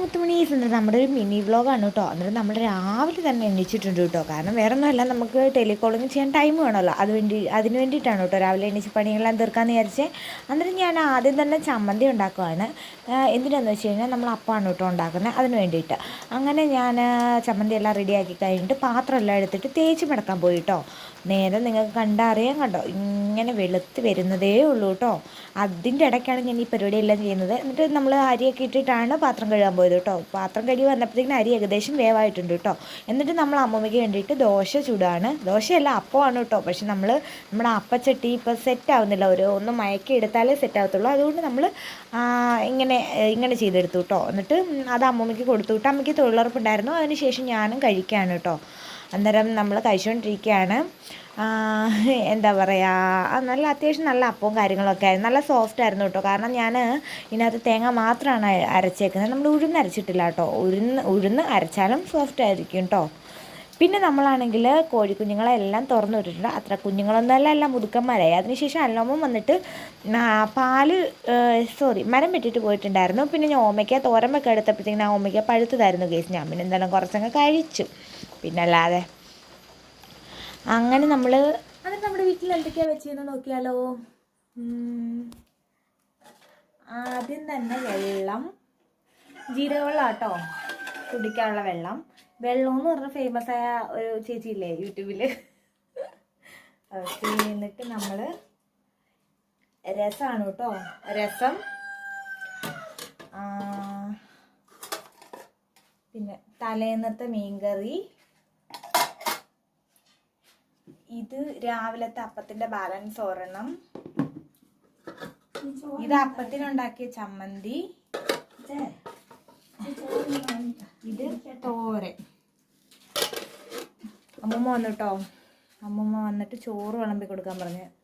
മുത്തുമണീസ് എന്നിട്ട് നമ്മുടെ ഒരു മിനി വ്ളോഗാണ് കേട്ടോ. എന്നിട്ട് നമ്മൾ രാവിലെ തന്നെ എണീച്ചിട്ടുണ്ട് കേട്ടോ. കാരണം വേറെ ഒന്നുമല്ല നമുക്ക് ടെലികോളിങ് ചെയ്യാൻ ടൈം വേണമല്ലോ. അത് വേണ്ടി അതിന് വേണ്ടിയിട്ടാണ് കേട്ടോ രാവിലെ എണീച്ച് പണികളെല്ലാം തീർക്കാമെന്ന് വിചാരിച്ച്. എന്നിട്ട് ഞാൻ ആദ്യം തന്നെ ചമ്മന്തി ഉണ്ടാക്കുവാണ്. എന്തിനാന്ന് വെച്ച് കഴിഞ്ഞാൽ നമ്മൾ അപ്പമാണ് കേട്ടോ ഉണ്ടാക്കുന്നത്. അതിന് വേണ്ടിയിട്ട്. അങ്ങനെ ഞാൻ ചമ്മന്തി എല്ലാം റെഡിയാക്കി കഴിഞ്ഞിട്ട് പാത്രം എല്ലാം എടുത്തിട്ട് തേച്ച് മടക്കാൻ പോയി കേട്ടോ. നേരെ നിങ്ങൾക്ക് കണ്ടറിയാൻ കണ്ടോ? ഇങ്ങനെ വെളുത്ത് വരുന്നതേ ഉള്ളൂ കേട്ടോ. അതിന്റെ ഇടയ്ക്കാണ് ഞാൻ ഈ പരിപാടിയെല്ലാം ചെയ്യുന്നത്. എന്നിട്ട് നമ്മൾ അരിയൊക്കെ ഇട്ടിട്ടാണ് പാത്രം കഴുകാൻ പോയത്. കേട്ടോ. പാത്രം കഴുകി വന്നപ്പോഴത്തേക്കും അരി ഏകദേശം വേവായിട്ടുണ്ട് കേട്ടോ. എന്നിട്ട് നമ്മൾ അമ്മമ്മയ്ക്ക് വേണ്ടിയിട്ട് ദോശ ചൂടാണ്. ദോശയല്ല അപ്പമാണ് കേട്ടോ. പക്ഷെ നമ്മൾ നമ്മുടെ അപ്പച്ചട്ടി ഇപ്പോൾ സെറ്റ് ആവുന്നില്ല. ഒരു ഒന്ന് മയക്കി എടുത്താലേ സെറ്റ് ആവത്തുള്ളൂ. അതുകൊണ്ട് നമ്മൾ ഇങ്ങനെ ഇങ്ങനെ ചെയ്തെടുത്തു കേട്ടോ. എന്നിട്ട് അത് അമ്മമ്മയ്ക്ക് കൊടുത്തു. കേട്ടോ അമ്മയ്ക്ക് തൊഴിലുറപ്പുണ്ടായിരുന്നു അതിന് ശേഷം ഞാനും കഴിക്കുകയാണ് കേട്ടോ. അന്നേരം നമ്മൾ കഴിച്ചുകൊണ്ടിരിക്കുകയാണ് എന്താ പറയുക നല്ല അത്യാവശ്യം നല്ല അപ്പവും കാര്യങ്ങളൊക്കെ ആയിരുന്നു. നല്ല സോഫ്റ്റ് ആയിരുന്നു കേട്ടോ. കാരണം ഞാൻ ഇതിനകത്ത് തേങ്ങ മാത്രമാണ് അരച്ചേക്കുന്നത്. നമ്മൾ ഉഴുന്ന് അരച്ചിട്ടില്ല കേട്ടോ. ഉഴുന്ന് ഉഴുന്ന് അരച്ചാലും സോഫ്റ്റ് ആയിരിക്കും കേട്ടോ. പിന്നെ നമ്മളാണെങ്കിൽ കോഴിക്കുഞ്ഞുങ്ങളെല്ലാം തുറന്നു വിട്ടിട്ടുണ്ട്. അത്ര കുഞ്ഞുങ്ങളൊന്നുമല്ല എല്ലാം മുതുക്കന്മാരായി. അതിനുശേഷം അല്ലോമം വന്നിട്ട് പാൽ സോറി മരം വെട്ടിട്ട് പോയിട്ടുണ്ടായിരുന്നു. പിന്നെ ഞാൻ ഓമയ്ക്ക തോരൻ വെക്കാൻ എടുത്തപ്പോഴത്തേക്കും ഞാൻ ഓമയ്ക്ക പഴുത്തതായിരുന്നു കേസ് ഞാൻ പിന്നെ എന്തായാലും കുറച്ചങ്ങ് കഴിച്ചു. പിന്നെ അല്ലാതെ അങ്ങനെ നമ്മൾ എന്നിട്ട് നമ്മുടെ വീട്ടിൽ എന്തൊക്കെയാണ് വെച്ചതെന്ന് നോക്കിയാലോ? ആദ്യം തന്നെ വെള്ളം ജീരകവെള്ളം കേട്ടോ കുടിക്കാനുള്ള വെള്ളം. വെള്ളം എന്ന് പറഞ്ഞ ഫേമസ് ആയ ഒരു ചേച്ചി ഇല്ലേ യൂട്യൂബിൽ എന്നിട്ട് നമ്മൾ രസമാണ് കേട്ടോ. രസം. പിന്നെ തലേന്നത്തെ മീൻകറി. ഇത് രാവിലത്തെ അപ്പത്തിന്റെ ബാലൻസ് ഒരെണ്ണം. ഇത് അപ്പത്തിനുണ്ടാക്കിയ ചമ്മന്തി. ഇത് തോരൻ. അമ്മമ്മ വന്നിട്ടോ? അമ്മമ്മ വന്നിട്ട് ചോറ് വിളമ്പി കൊടുക്കാൻ പറഞ്ഞു.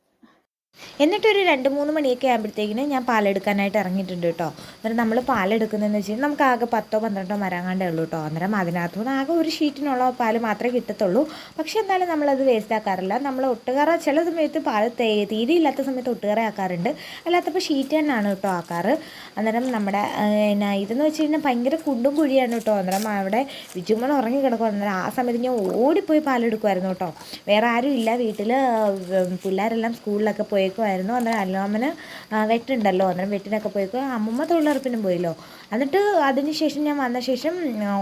എന്നിട്ടൊരു രണ്ട് മൂന്ന് മണിയൊക്കെ ആകുമ്പോഴത്തേക്കിന് ഞാൻ പാലെടുക്കാനായിട്ട് ഇറങ്ങിയിട്ടുണ്ട് കേട്ടോ. അന്നേരം നമ്മൾ പാലെടുക്കുന്നതെന്ന് വെച്ചാൽ നമുക്ക് ആകെ പത്തോ പന്ത്രണ്ടോ മരാങ്ങാണ്ടേ ഉള്ളൂ കേട്ടോ. അന്നേരം അതിനകത്തു നിന്ന് ആകെ ഒരു ഷീറ്റിനുള്ള പാൽ മാത്രമേ കിട്ടത്തുള്ളൂ. പക്ഷേ എന്നാലും നമ്മളത് വേസ്റ്റ് ആക്കാറില്ല. നമ്മൾ ഒട്ടുകറ ചില സമയത്ത് പാൽ തീരെ ഇല്ലാത്ത സമയത്ത് ഒട്ടുകറ ആക്കാറുണ്ട്. അല്ലാത്തപ്പോൾ ഷീറ്റ് തന്നെയാണ് കേട്ടോ ആക്കാറ്. അന്നേരം നമ്മുടെ എന്നാ ഇതെന്ന് വെച്ച് കഴിഞ്ഞാൽ ഭയങ്കര കുണ്ടും കുഴിയാണ് കേട്ടോ. അന്നേരം അവിടെ വിജുമൺ ഉറങ്ങി കിടക്കും അന്നേരം ആ സമയത്ത് ഞാൻ ഓടിപ്പോയി പാലെടുക്കുമായിരുന്നു കേട്ടോ. വേറെ ആരും ഇല്ല. വീട്ടിൽ പിള്ളേരെല്ലാം സ്കൂളിലൊക്കെ പോയേക്കും ആയിരുന്നു അന്നേരം അല്ലോമന് വെട്ടുണ്ടല്ലോ. അന്നേരം വെട്ടിനൊക്കെ പോയിക്കോ. അമ്മമ്മ തൊഴിലുറപ്പിനും പോയല്ലോ. എന്നിട്ട് അതിന് ശേഷം ഞാൻ വന്ന ശേഷം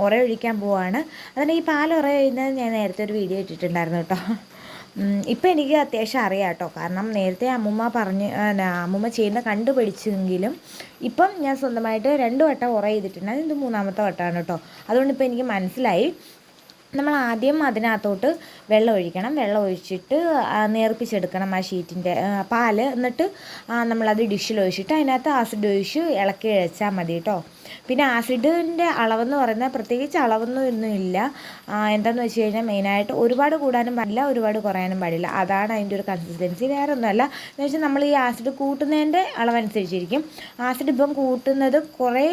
ഉറ ഒഴിക്കാൻ പോവാണ്. അതിന് ഈ പാൽ ഉറയുന്നത് ഞാൻ നേരത്തെ ഒരു വീഡിയോ ഇട്ടിട്ടുണ്ടായിരുന്നു കേട്ടോ. ഇപ്പം എനിക്ക് അത്യാവശ്യം അറിയാം കേട്ടോ. കാരണം നേരത്തെ അമ്മൂമ്മ പറഞ്ഞ് അമ്മൂമ്മ ചെയ്യുന്ന കണ്ടുപിടിച്ചെങ്കിലും ഇപ്പം ഞാൻ സ്വന്തമായിട്ട് രണ്ട് വട്ടം ഉറ ചെയ്തിട്ടുണ്ട്. ഇത് മൂന്നാമത്തെ വട്ടമാണ് കേട്ടോ. അതുകൊണ്ട് ഇപ്പം എനിക്ക് മനസ്സിലായി. നമ്മൾ ആദ്യം അതിനകത്തോട്ട് വെള്ളം ഒഴിക്കണം വെള്ളം ഒഴിച്ചിട്ട് നേർപ്പിച്ചെടുക്കണം ആ ഷീറ്റിന്റെ പാൽ. എന്നിട്ട് നമ്മളത് ഡിഷിൽ ഒഴിച്ചിട്ട് അതിനകത്ത് ആസിഡ് ഒഴിച്ച് ഇളക്കി വെച്ചാൽ മതി കേട്ടോ പിന്നെ ആസിഡിന്റെ അളവെന്ന് പറയുന്നത് പ്രത്യേകിച്ച് അളവൊന്നും ഇല്ല. എന്താണെന്ന് വെച്ച് കഴിഞ്ഞാൽ മെയിനായിട്ട് ഒരുപാട് കൂടാനും പാടില്ല ഒരുപാട് കുറയാനും പാടില്ല. അതാണ് അതിന്റെ ഒരു കൺസിസ്റ്റൻസി വേറെ ഒന്നുമല്ല എന്ന് വെച്ചാൽ നമ്മൾ ഈ ആസിഡ് കൂട്ടുന്നതിന്റെ അളവനുസരിച്ചിരിക്കും. ആസിഡ് ഇപ്പം കൂട്ടുന്നത് കുറേ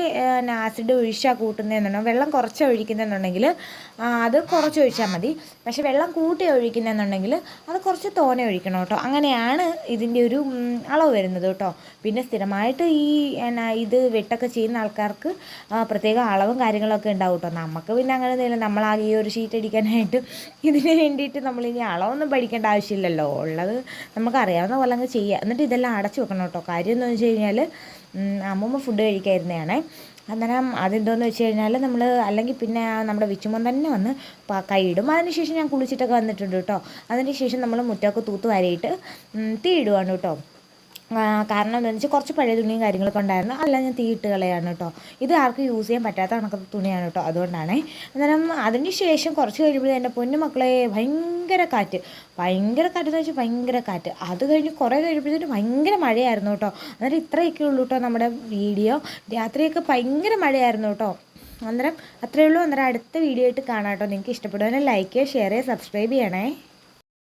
ആസിഡ് ഒഴിച്ചാൽ കൂട്ടുന്നതെന്നുണ്ടെങ്കിൽ വെള്ളം കുറച്ച് ഒഴിക്കുന്നതെന്നുണ്ടെങ്കിൽ അത് കുറച്ച് ഒഴിച്ചാൽ മതി. പക്ഷെ വെള്ളം കൂട്ടി ഒഴിക്കുന്നതെന്നുണ്ടെങ്കിൽ അത് കുറച്ച് തോനെ ഒഴിക്കണം കേട്ടോ. അങ്ങനെയാണ് ഇതിന്റെ ഒരു അളവ് വരുന്നത് കേട്ടോ. പിന്നെ സ്ഥിരമായിട്ട് ഈ എന്നാ ഇത് വെട്ടൊക്കെ ചെയ്യുന്ന ആൾക്കാർക്ക് പ്രത്യേക അളവും കാര്യങ്ങളൊക്കെ ഉണ്ടാവും കേട്ടോ. നമുക്ക് പിന്നെ അങ്ങനെ ഒന്നുമില്ല. നമ്മളാകെ ഈ ഒരു ഷീറ്റ് അടിക്കാനായിട്ട് ഇതിന് വേണ്ടിയിട്ട് നമ്മളിനി അളവൊന്നും പഠിക്കേണ്ട ആവശ്യമില്ലല്ലോ. ഉള്ളത് നമുക്കറിയാവുന്ന പോലെ അങ്ങ് ചെയ്യുക എന്നിട്ട് ഇതെല്ലാം അടച്ചു വെക്കണം കേട്ടോ. കാര്യം എന്ന് വെച്ച് കഴിഞ്ഞാൽ അമ്മമ്മ ഫുഡ് കഴിക്കായിരുന്നതാണേ. അന്നേരം അതെന്തോന്ന് വെച്ച് കഴിഞ്ഞാൽ നമ്മൾ അല്ലെങ്കിൽ പിന്നെ നമ്മുടെ വിച്ചുമോൻ തന്നെ വന്ന് കൈയിടും. അതിനുശേഷം ഞാൻ കുളിച്ചിട്ടൊക്കെ വന്നിട്ടുണ്ട് കേട്ടോ അതിനുശേഷം നമ്മൾ മുറ്റമൊക്കെ തൂത്ത് വാരിയിട്ട് തീ ഇടുവാണ് കേട്ടോ കാരണം എന്താണെന്ന് വെച്ചാൽ കുറച്ച് പഴയ തുണിയും കാര്യങ്ങളൊക്കെ ഉണ്ടായിരുന്നു. അതെല്ലാം ഞാൻ തീയിട്ട് കളയാണ് കേട്ടോ. ഇത് ആർക്കും യൂസ് ചെയ്യാൻ പറ്റാത്ത കണക്കത്തെ തുണിയാണ് കേട്ടോ. അതുകൊണ്ടാണ്. അന്നേരം അതിന് ശേഷം കുറച്ച് കഴിയുമ്പോൾ എന്റെ പൊന്നു മക്കളെ ഭയങ്കര കാറ്റ്. ഭയങ്കര കാറ്റ് എന്ന് വെച്ചാൽ ഭയങ്കര കാറ്റ്. അത് കഴിഞ്ഞ് കുറേ കഴിയുമ്പോഴത്തേക്കും ഭയങ്കര മഴയായിരുന്നു കേട്ടോ. അന്നേരം ഇത്രയൊക്കെ ഉള്ളൂ കേട്ടോ നമ്മുടെ വീഡിയോ. രാത്രിയൊക്കെ ഭയങ്കര മഴയായിരുന്നു കേട്ടോ. അന്നേരം അത്രയേ ഉള്ളൂ. അന്നേരം അടുത്ത വീഡിയോ ആയിട്ട് കാണാം കേട്ടോ. നിങ്ങൾക്ക് ഇഷ്ടപ്പെടുവാനും ലൈക്ക് ചെയ്യുക ഷെയർ ചെയ്യുക സബ്സ്ക്രൈബ് ചെയ്യണേ.